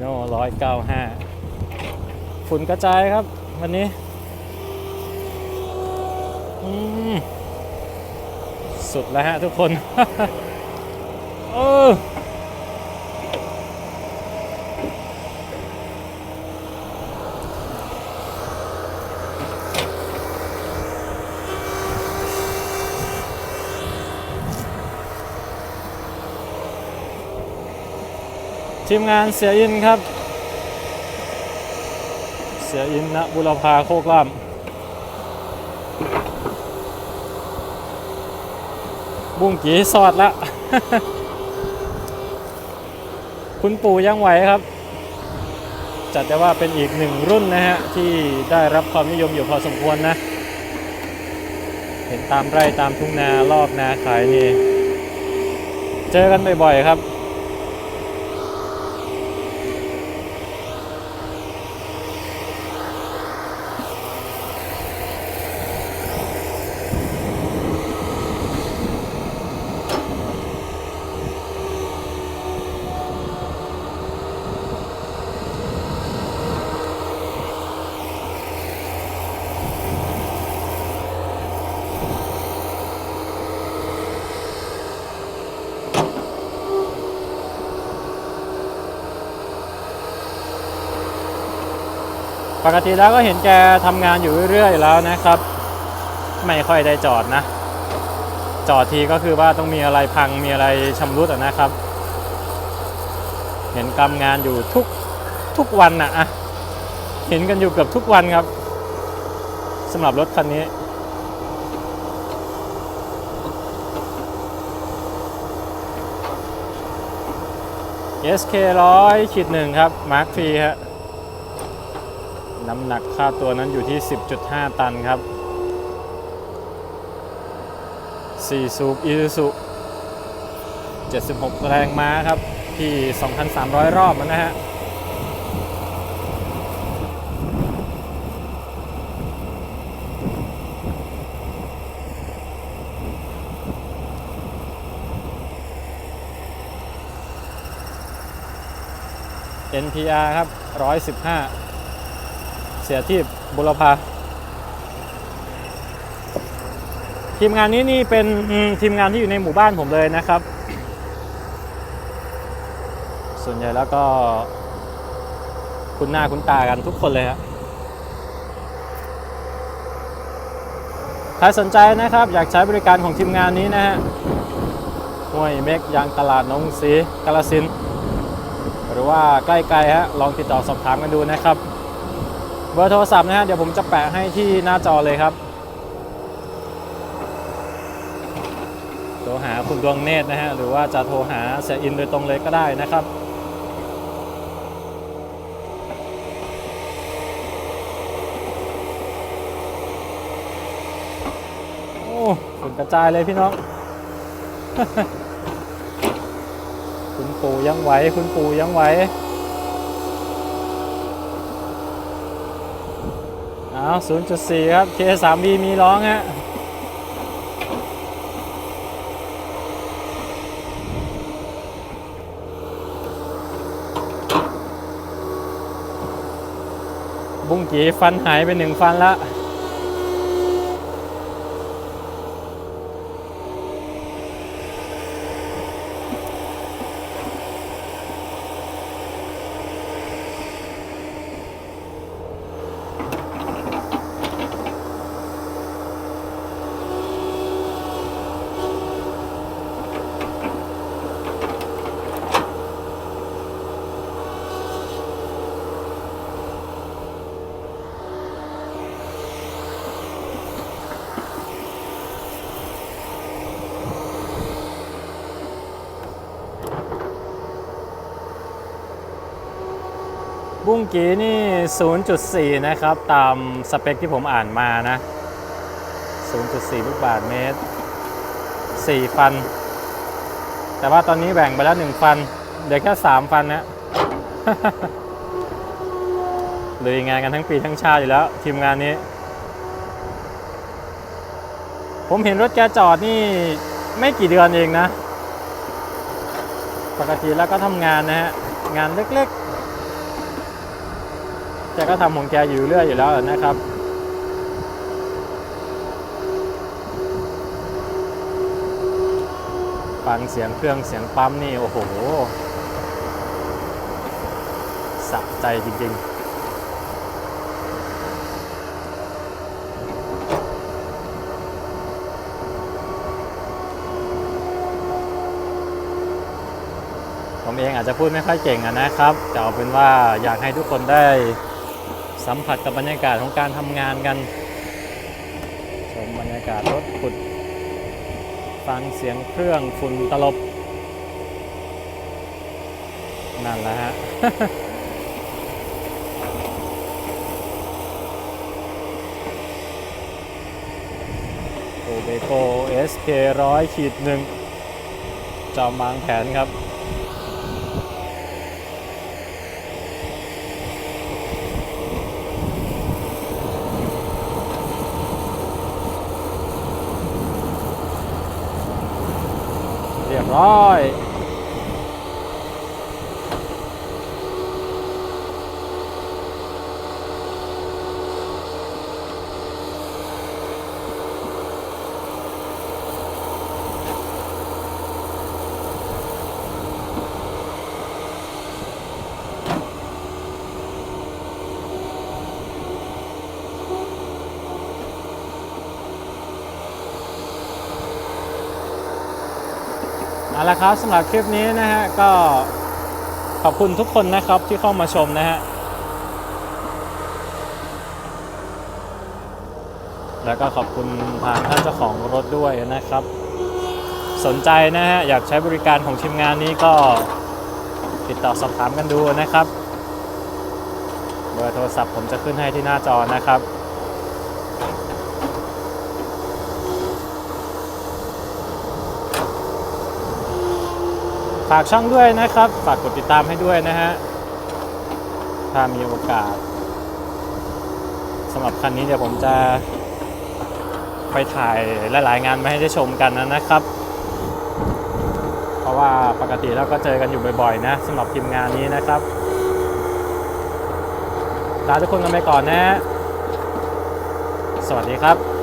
โน่ร้อยเก้าห้าฝุ่นกระจายครับ วันนี้สุดแล้วฮะทุกคน เออ ทีมงานเสียอินครับ เสียอินนะบุรพาโคกล่ามบุ้งกีสอดละ คุณปู่ยังไหวครับ จัดได้ว่าเป็นอีกหนึ่งรุ่นนะฮะ ที่ได้รับความนิยมอยู่พอสมควรนะ เห็นตามไร่ตามทุ่งนาลอกนาขายนี่ เจอกันบ่อยๆครับ ปกติแล้วก็เห็นแกทำงานอยู่เรื่อยๆแล้วนะครับ ไม่ค่อยได้จอดนะ จอดทีก็คือว่าต้องมีอะไรพังมีอะไรชำรุดนะครับ เห็นกำงานอยู่ทุกทุกวันนะอะเห็นกันอยู่เกือบทุกวันครับสำหรับรถคันนี้ SK ร้อยขีดหนึ่งครับมาร์คฟรีฮะ น้ำหนักค่าตัวนั้นอยู่ที่ 10.5 ตันครับ4สูบอีซูซุ76 แรงม้าครับ ที่ 2,300 รอบนะฮะ NPR ครับ 115 เสียที่บุรพาทีมงานนี้นี่เป็นทีมงานที่อยู่ในหมู่บ้านผมเลยนะครับ ส่วนใหญ่แล้วก็ คุณหน้าคุณตากันทุกคนเลยฮะใครสนใจนะครับ อยากใช้บริการของทีมงานนี้นะฮะห้วยเมกยางตลาดนองสีกาลสิน หรือว่าใกล้ๆฮะลองติดต่อสอบถามกันดูนะครับ เบอร์โทรศัพท์นะฮะเดี๋ยวผมจะแปะให้ที่หน้าจอเลยครับโทรหาคุณดวงเนตรนะฮะหรือว่าจะโทรหาเสียอินโดยตรงเลยก็ได้นะครับโอ้ฝุ่นกระจายเลยพี่น้องคุณปู่ยังไหวคุณปู่ยังไหว อ้าว0.4 ครับ K3B มีร้องฮะบุ้งจีฟันหายไปหนึ่งฟันละ บุ้งกีนี่ 0.4 นะครับ ตามสเปคที่ผมอ่านมานะ 0.4 ลูกบาทเมตร 4 ฟัน แต่ว่าตอนนี้แบ่งไปแล้ว 1 ฟัน เดี๋ยวแค่ 3 ฟันนะลุยงานกันทั้งปีทั้งชาติอยู่แล้ว ทีมงานนี้ ผมเห็นรถแกจอดนี่ไม่กี่เดือนเองนะ ปกติแล้วก็ทำงานนะฮะ งานเล็กๆ แกก็ทำของแกอยู่เรื่อยอยู่แล้วนะครับ ฟังเสียงเครื่องเสียงปั๊มนี่ โอ้โหสะใจจริงๆผมเองอาจจะพูดไม่ค่อยเก่งอะนะครับ แต่เอาเป็นว่าอยากให้ทุกคนได้ สัมผัสกับบรรยากาศของการทำงานกัน ชมบรรยากาศรถขุด ฟังเสียงเครื่องฝุ่นตลบ นั่นแหละฮะโอเบโก SK ร้อยขีดหนึ่งจอมวางแผนครับ เเอาละครับสำหรับคลิปนี้นะฮะก็ขอบคุณทุกคนนะครับที่เข้ามาชมนะฮะแล้วก็ขอบคุณทางท่านเจ้าของรถด้วยนะครับ สนใจนะฮะอยากใช้บริการของทีมงานนี้ก็ติดต่อสอบถามกันดูนะครับ เบอร์โทรศัพท์ผมจะขึ้นให้ที่หน้าจอนะครับ ฝากช่องด้วยนะครับ ฝากกดติดตามให้ด้วยนะฮะ ถ้ามีโอกาสสำหรับคันนี้เดี๋ยวผมจะไปถ่ายหลายๆงานมาให้ได้ชมกันนะครับ เพราะว่าปกติเราก็เจอกันอยู่บ่อยๆนะสำหรับทีมงานนี้นะครับลาทุกคนกันไปก่อนนะ สวัสดีครับ